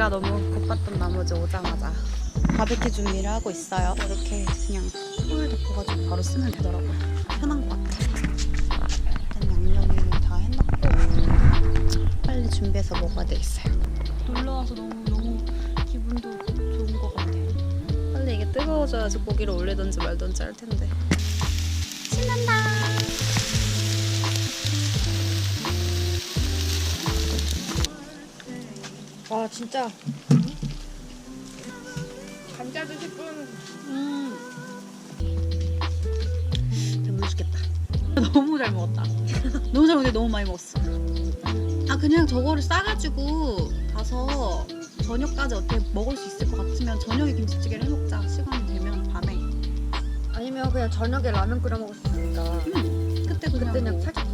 배가 너무 고팠던 나머지 오자마자 바베큐 준비를 하고 있어요. 이렇게 그냥 홀 덮어가지고 바로 쓰면 되더라고요. 편한 것 같아요. 일단 양념을 다 해놓고 빨리 준비해서 먹어야 되겠어요. 놀러 와서 너무 너무 기분도 좋은 것 같아. 빨리 이게 뜨거워져야지 고기를 올리든지 말든지 할 텐데. 신난다. 와 진짜 감자 드실 분 음. 배불러 죽겠다. 너무 잘 먹었다. 너무 잘 먹는데 너무 많이 먹었어. 아 그냥 저거를 싸가지고 가서 저녁까지 어떻게 먹을 수 있을 것 같으면 저녁에 김치찌개를 해먹자. 시간이 되면 밤에. 아니면 그냥 저녁에 라면 끓여 먹을 수 있으니까 음. 그때 그냥 그때는 뭐 살짝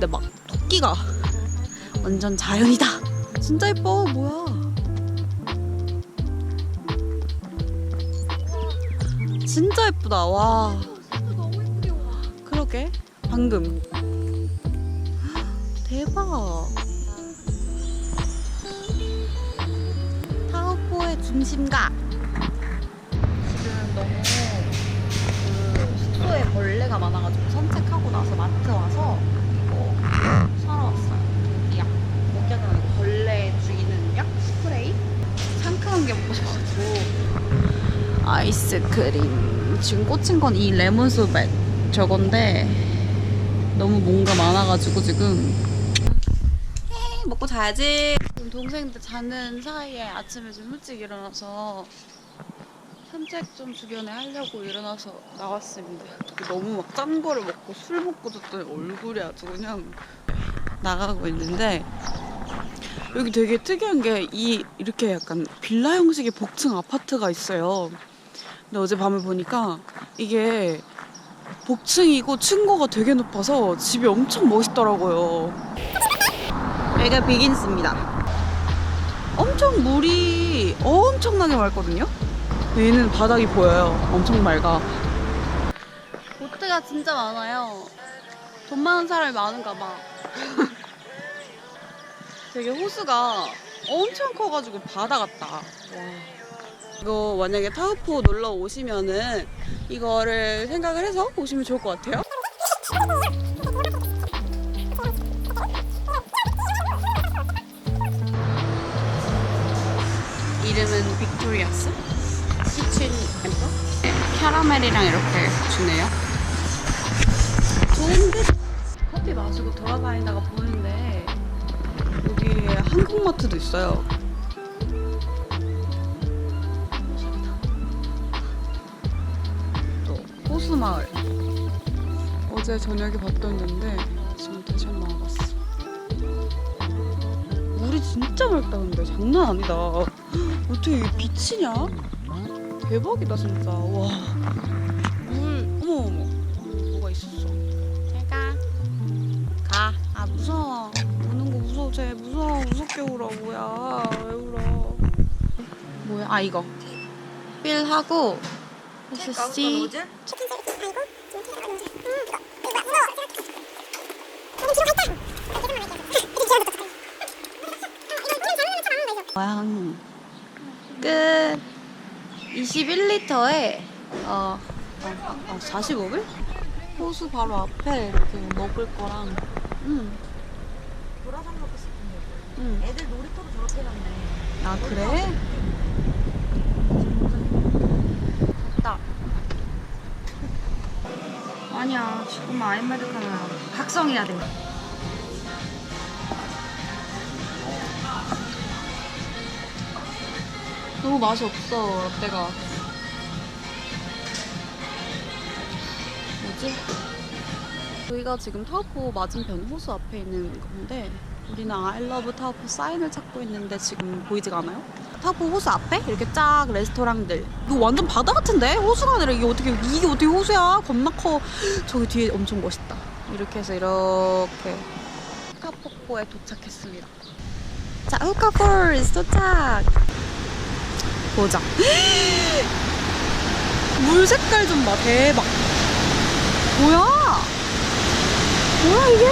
근데 막 토끼가 완전 자연이다. 진짜 예뻐. 뭐야? 진짜 예쁘다. 와. 그러게. 방금. 대박. 타오포의 중심가. 지금 너무 그 숙소에 벌레가 많아가지고 산책하고 나서 마트 와서 이거 사러 왔어요. 이 약. 목약은 아니고 벌레 죽이는 약? 스프레이? 상큼한 게 먹고 싶어가지고. 아이스크림. 지금 꽂힌 건 이 레몬 소백 저건데 너무 뭔가 많아가지고 지금 에이, 먹고 자야지. 지금 동생들 자는 사이에 아침에 좀 일찍 일어나서 산책 좀 주변에 하려고 일어나서 나왔습니다. 너무 막 짠 거를 먹고 술 먹고 잤더니 얼굴이 아주 그냥 나가고 있는데 여기 되게 특이한 게 이 이렇게 약간 빌라 형식의 복층 아파트가 있어요. 근데 어제 밤에 보니까 이게 복층이고 층고가 되게 높아서 집이 엄청 멋있더라고요. 여기가 비긴스입니다. 엄청 물이 엄청나게 맑거든요. 얘는 바닥이 보여요. 엄청 맑아. 보트가 진짜 많아요. 돈 많은 사람이 많은가 봐. 되게 호수가 엄청 커가지고 바다 같다. 와. 이거 만약에 타우포 놀러 오시면은 이거를 생각을 해서 오시면 좋을 것 같아요. 이름은 빅토리아스 키친 엠퍼 캐러멜이랑 이렇게 주네요. 좋은데 커피 마시고 돌아다니다가 보는데 여기에 한국마트도 있어요. 호수마을. 어제 저녁에 봤던 데인데 지금 다시 한번 와봤어. 물이 진짜 맑다 근데 장난 아니다. 어떻게 이게 빛이냐? 대박이다 진짜. 와물 어머 어머. 뭐가 있었어? 잘가 가 아 무서워. 우는 거 무서워. 쟤 무서워. 무섭게 울어. 뭐야. 왜 울어? 뭐야? 아 이거. 필 하고 SC 모양 끝 21리터에 어, 어, 어 45불? 호수 바로 앞에 이렇게 먹을 거랑 응. 보라색 먹고 싶은데 응. 애들 놀이터도 저렇게 해놨네 아 그래? 됐다 아니야. 지금 아이메리카노야 각성해야 돼. 너무 맛이 없어 라떼가? 뭐지? 저희가 지금 타오포 맞은편 호수 앞에 있는 건데 우리는 아이러브 타오포 사인을 찾고 있는데 지금 보이지가 않아요? 타오포 호수 앞에 이렇게 쫙 레스토랑들. 이거 완전 바다 같은데? 호수가 아니라 이게 어떻게 이게 어떻게 호수야? 겁나 커. 저기 뒤에 엄청 멋있다. 이렇게 해서 이렇게 후카포코에 도착했습니다. 자 후카폴스 도착 보자. 물 색깔 좀 봐. 대박. 뭐야? 뭐야 이게?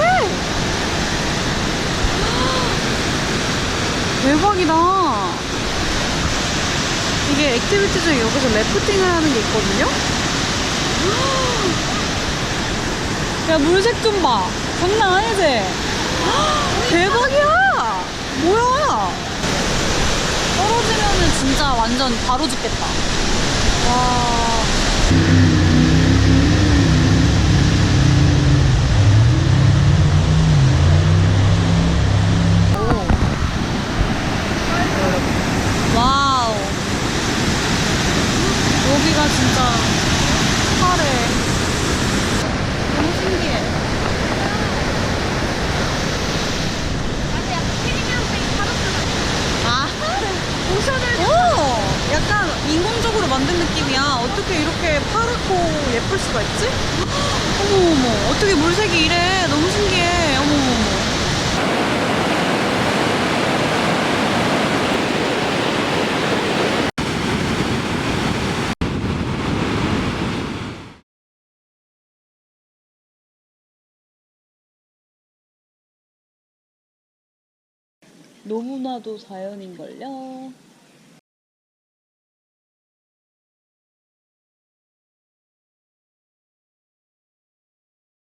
대박이다. 이게 액티비티 중에 여기서 래프팅을 하는 게 있거든요? 야, 물색 좀 봐. 장난 아니지? 대박이야! 뭐야? 떨어지면은 진짜 완전 바로 죽겠다. 와. 와우. 여기가 진짜 파래. 너무 신기해. 아. 오! 약간 인공적으로 만든 느낌이야. 어떻게 이렇게 파랗고 예쁠 수가 있지? 어머어머. 어떻게 물색이 이래. 너무 신기해. 어머어머. 너무나도 자연인걸요.